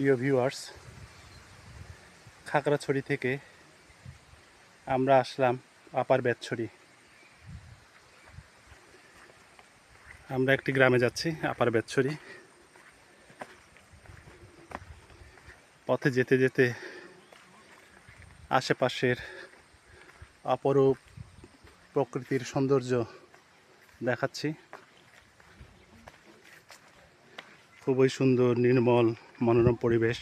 প্রিয় ভিউয়ার্স খাগড়াছড়ি থেকে আমরা আসলাম আপার বেতছড়ি। আমরা একটি গ্রামে যাচ্ছি, আপার বেতছড়ি। পথে যেতে যেতে আশেপাশের অপরূপ প্রকৃতির সৌন্দর্য দেখাচ্ছি। খুবই সুন্দর, নির্মল মনোরম পরিবেশ।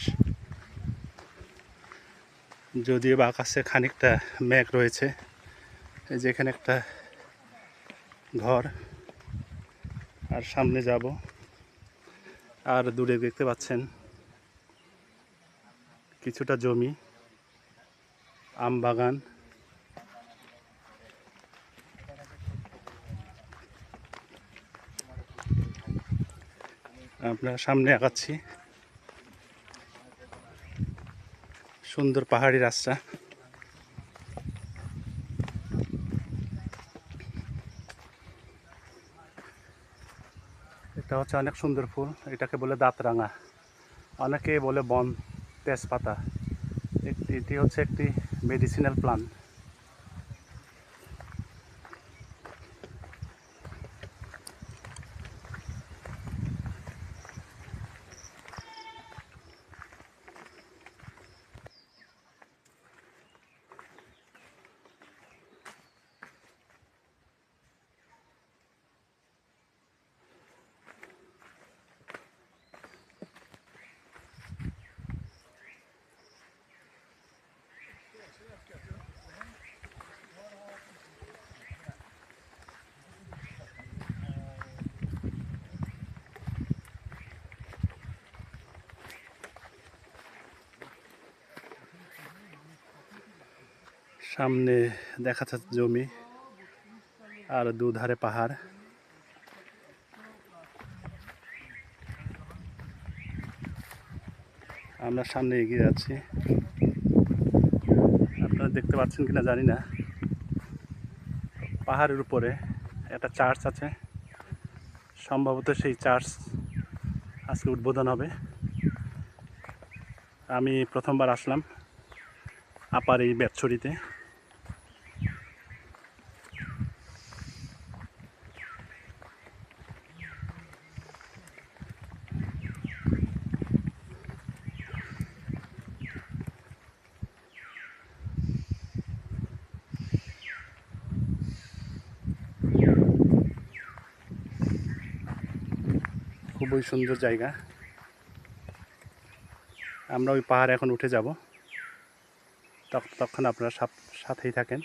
যদিও বা আকাশে খানিকটা মেঘ রয়েছে, এই যে এখানে একটা ঘর, আর সামনে যাব। আর দূরে দেখতে পাচ্ছেন কিছুটা জমি, আম বাগান। আমরা সামনে আগাচ্ছি। সুন্দর পাহাড়ি রাস্তা। এটা হচ্ছে অনেক সুন্দর ফুল, এটাকে বলে দাঁতরাঙা। অনেকে বলে বন তেজপাতা। এটি হচ্ছে একটি মেডিসিনাল প্লান্ট সামনে দেখা যাচ্ছে জমি আর দুধারে পাহাড়। আমরা সামনে এগিয়ে যাচ্ছি। আপনারা দেখতে পাচ্ছেন কিনা জানি না। পাহাড়ের উপরে একটা চার্চ আছে। সম্ভবত সেই চার্চ আজকে উদ্বোধন হবে। আমি প্রথমবার আসলাম আপার এই বেতছড়িতে। খুবই সুন্দর জায়গা। আমরা ওই পাহাড় এখন উঠে যাব। তখন আপনারা সাথেই থাকেন।